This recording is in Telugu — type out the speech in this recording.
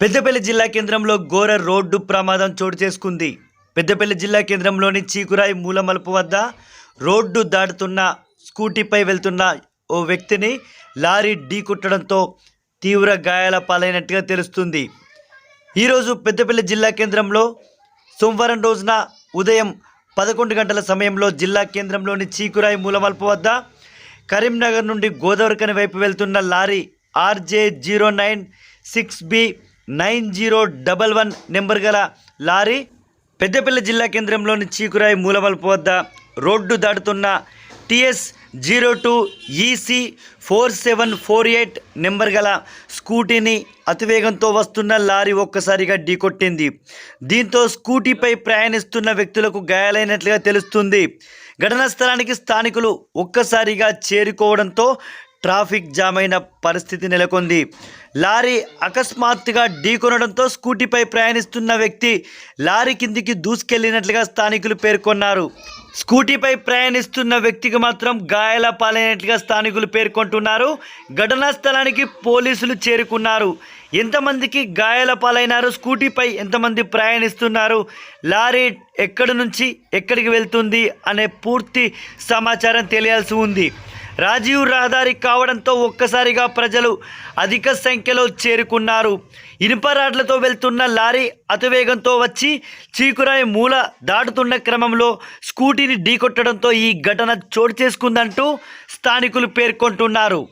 పెద్దపల్లి జిల్లా కేంద్రంలో ఘోర రోడ్డు ప్రమాదం చోటు చేసుకుంది. పెద్దపల్లి జిల్లా కేంద్రంలోని చీకురాయి మూలమలుపు వద్ద రోడ్డు దాటుతున్న స్కూటీపై వెళ్తున్న ఓ వ్యక్తిని లారీ ఢీకొట్టడంతో తీవ్ర గాయాల పాలైనట్టుగా తెలుస్తుంది. ఈరోజు పెద్దపల్లి జిల్లా కేంద్రంలో సోమవారం రోజున ఉదయం పదకొండు గంటల సమయంలో జిల్లా కేంద్రంలోని చీకురాయి మూలమలుపు వద్ద కరీంనగర్ నుండి గోదావరికని వైపు వెళ్తున్న lorry RJ zero nine six B nine zero double one number గల లారీ పెద్దపల్లి జిల్లా కేంద్రంలోని చీకురాయి మూలమల్పు వద్ద road దాటుతున్న TS zero two EC four seven four eight number గల స్కూటీని అతివేగంతో వస్తున్న లారీ ఒక్కసారిగా ఢీకొట్టింది. దీంతో స్కూటీపై ప్రయాణిస్తున్న వ్యక్తులకు గాయాలైనట్లుగా తెలుస్తుంది. ఘటనా స్థలానికి స్థానికులు ఒక్కసారిగా చేరుకోవడంతో ట్రాఫిక్ జామ్ అయిన పరిస్థితి నెలకొంది. లారీ అకస్మాత్తుగా ఢీకొనడంతో స్కూటీపై ప్రయాణిస్తున్న వ్యక్తి లారీ కిందికి దూసుకెళ్ళినట్లుగా స్థానికులు పేర్కొన్నారు. స్కూటీపై ప్రయాణిస్తున్న వ్యక్తికి మాత్రం గాయాల పాలైనట్లుగా స్థానికులు పేర్కొంటున్నారు. ఘటనా స్థలానికి పోలీసులు చేరుకున్నారు. ఎంతమందికి గాయాల పాలైనారు? స్కూటీపై ఎంతమంది ప్రయాణిస్తున్నారు? లారీ ఎక్కడి నుంచి ఎక్కడికి వెళ్తుంది? అనే పూర్తి సమాచారం తెలియాల్సి ఉంది. రాజీవ్ రహదారి కావడంతో ఒక్కసారిగా ప్రజలు అధిక సంఖ్యలో చేరుకున్నారు. ఇనుప రాడ్లతో వెళ్తున్న లారీ అతివేగంతో వచ్చి చీకురాయి మూల దాటుతున్న క్రమంలో స్కూటీని ఢీకొట్టడంతో ఈ ఘటన చోటు చేసుకుందంటూ స్థానికులు పేర్కొంటున్నారు.